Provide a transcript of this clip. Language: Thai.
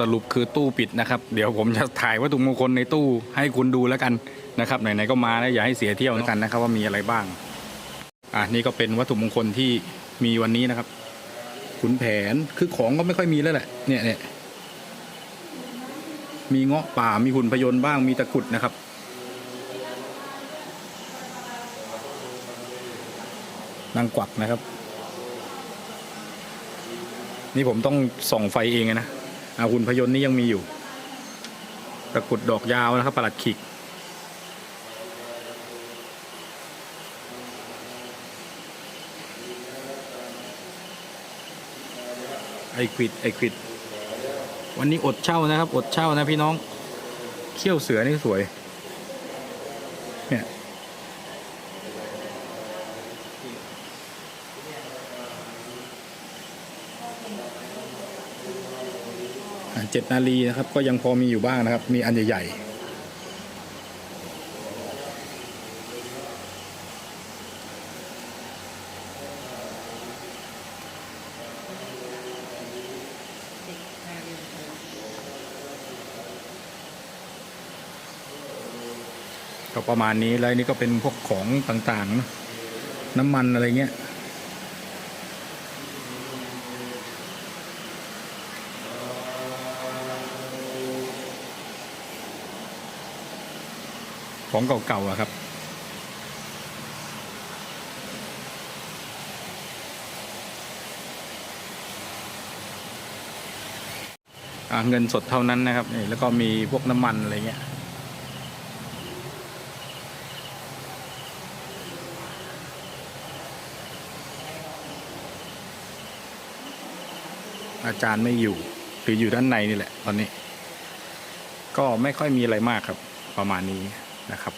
สรุปคือตู้ปิดนะครับ เดี๋ยวผมจะถ่ายวัตถุมงคลในตู้ให้คุณดูแล้วกันนะครับไหนๆก็มาแล้วอย่าให้เสียเที่ยวแล้วกันนะครับว่ามีอะไรบ้างอะนี่ก็เป็นวัตถุมงคลที่มีวันนี้นะครับขุนแผนคือของก็ไม่ค่อยมีแล้วแหละเนี่ยเนี่ยมีเงาะป่ามีหุ่นพยนต์บ้างมีตะกุดนะครับ นางกวักนะครับ นี่ผมต้องส่องไฟเองนะ อาหุ่นพยนต์นี่ยังมีอยู่ตะกรุดดอกยาวนะครับประหลัดขิก ไอควิดไอควิด วันนี้อดเช่านะครับ อดเช่านะพี่น้อง เขี้ยวเสือนี่สวย เนี่ยอ่า เจ็ดนาลีนะครับ ก็ยังพอมีอยู่บ้างนะครับ มีอันใหญ่ๆก็ประมาณนี้แล้วนี่ก็เป็นพวกของต่างๆ น้ำมันอะไรเงี้ย ของเก่าๆอะครับ เงินสดเท่านั้นนะครับนี่แล้วก็มีพวกน้ำมันอะไรเงี้ยอาจารย์ไม่อยู่หรืออยู่ด้านในนี่แหละ ตอนนี้ ก็ไม่ค่อยมีอะไรมากครับ ประมาณนี้ นะครับ